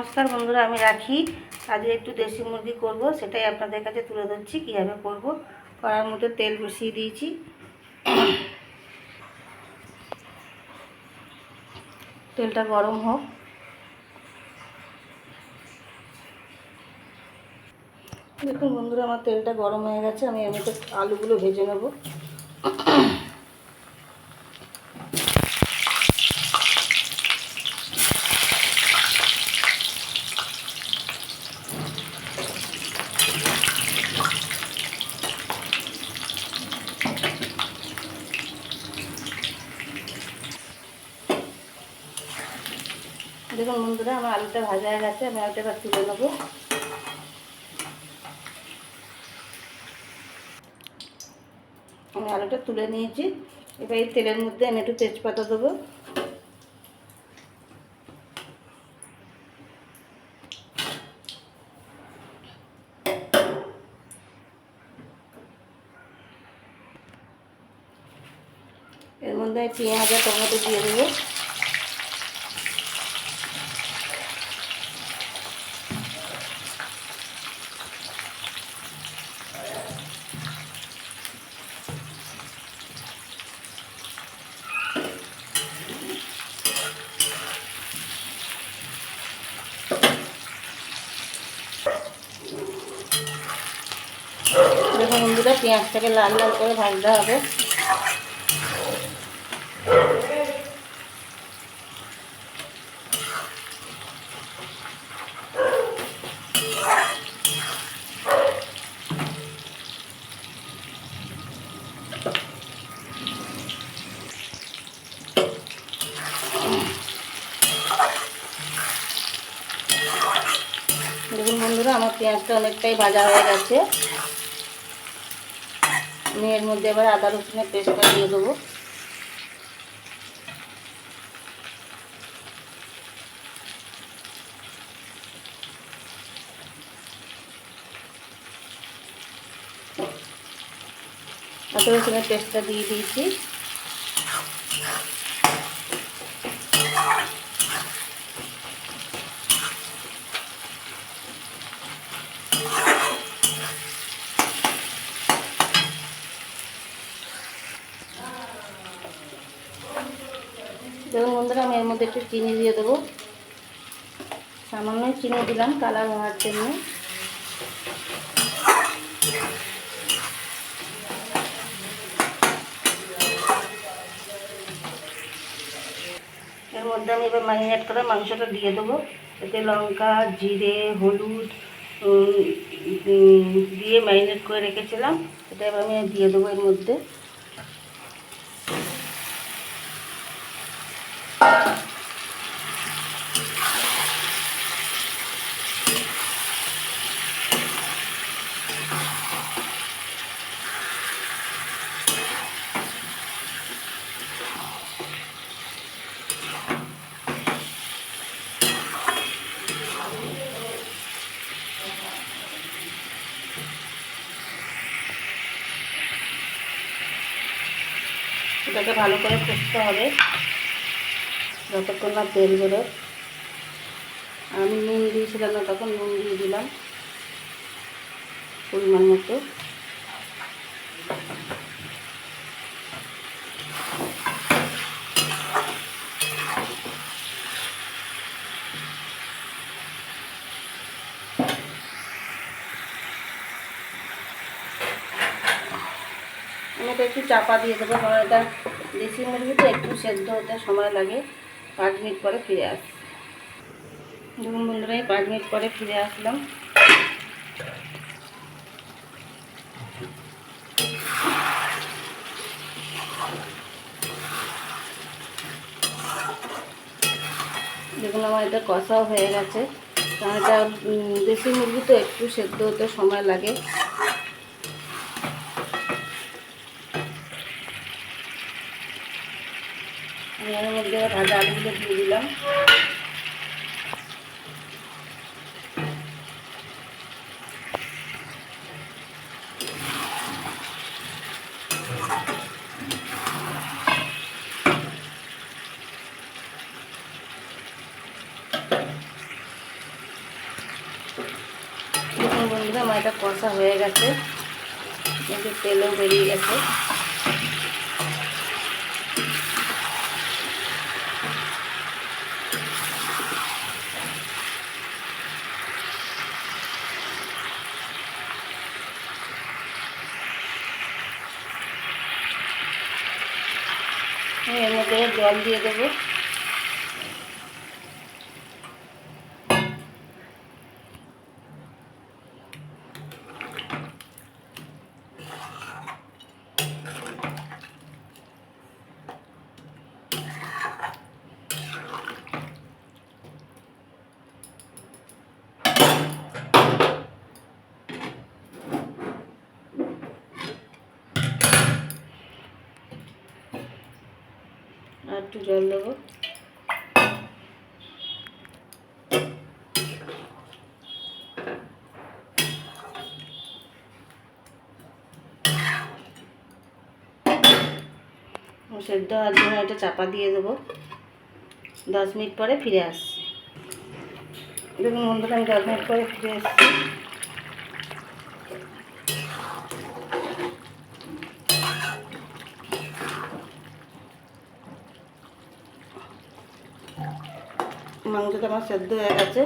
নমস্কার বন্ধুরা, আমি রাখি। আজকে একটু দেশি মুরগি করব, সেটাই আপনাদের কাছে তুলে ধরছি, কীভাবে করব। করার মধ্যে তেল বসিয়ে দিয়েছি। তেলটা গরম হোক। দেখুন বন্ধুরা, আমার তেলটা গরম হয়ে গেছে, আমি মধ্যে আলুগুলো ভেজে নেব। দেখুন বন্ধুরা, আমার আলুটা ভাজা হয়ে গেছে, আমি আলুটা এবার তুলে নেব। আমি আলুটা তুলে নিয়েছি। এবার এই তেলের মধ্যে আমি একটু তেজপাতা দেবো। এর মধ্যে আমি পেঁয়াজ আর টমেটো দিয়ে দেবো দেখুন বন্ধুরা পেঁয়াজটাকে লাল লাল করে ভাজতে হবে। দেখুন বন্ধুরা, আমার পেঁয়াজটা অনেকটাই ভাজা হয়ে গেছে। আমি এর মধ্যে এবার আদা রসুনের পেস্টটা দিয়ে দেবো। আদা রসুনের পেস্টটা দিয়ে দিয়েছি দেখুন বন্ধুরা আমি এর মধ্যে একটু চিনি দিয়ে দেবো। সামান্য চিনি দিলাম, কালার হওয়ার জন্য। এর মধ্যে আমি এবার ম্যারিনেট করে মাংসটা দিয়ে দেবো। এতে লঙ্কা, জিরে, হলুদ দিয়ে ম্যারিনেট করে রেখেছিলাম। এটা এবার আমি দিয়ে দেবো এর মধ্যে। এটাকে ভালো করে কষতে হবে। যতক্ষণ না তেল বেরোয় আমি নুন দিয়েছিলাম না, তখন নুন দিয়ে দিলাম। পরিমাণ মতো। এটা একটু চাপা দিয়ে দেবো, কারণ এটা দেশি মুরগি তো একটু সেদ্ধ হতে সময় লাগে। পাঁচ মিনিট পরে ফিরে আস। দেখুন বন্ধুরা, এই পাঁচ মিনিট পরে ফিরে আসলাম। দেখুন আমার এটা কষাও হয়ে গেছে। কারণ এটা দেশি মুরগি তো একটু সেদ্ধ হতে সময় লাগে। আমি এর মধ্যে ভাজা আলুগুলো দিয়ে দিলাম। বন্ধুরা, আমার এটা কষা হয়ে গেছে। একটু তেলও বেরিয়ে গেছে। এবার জল দিয়ে দেবো। একটু জল দেবো। সেদ্ধ হওয়ার জন্য এটা চাপা দিয়ে দেবো। দশ মিনিট পরে ফিরে আসছি। দেখুন বন্ধুরা, আমি দশ মিনিট পরে ফিরে এসেছি। মাংসটা আমার সেদ্ধ হয়ে গেছে।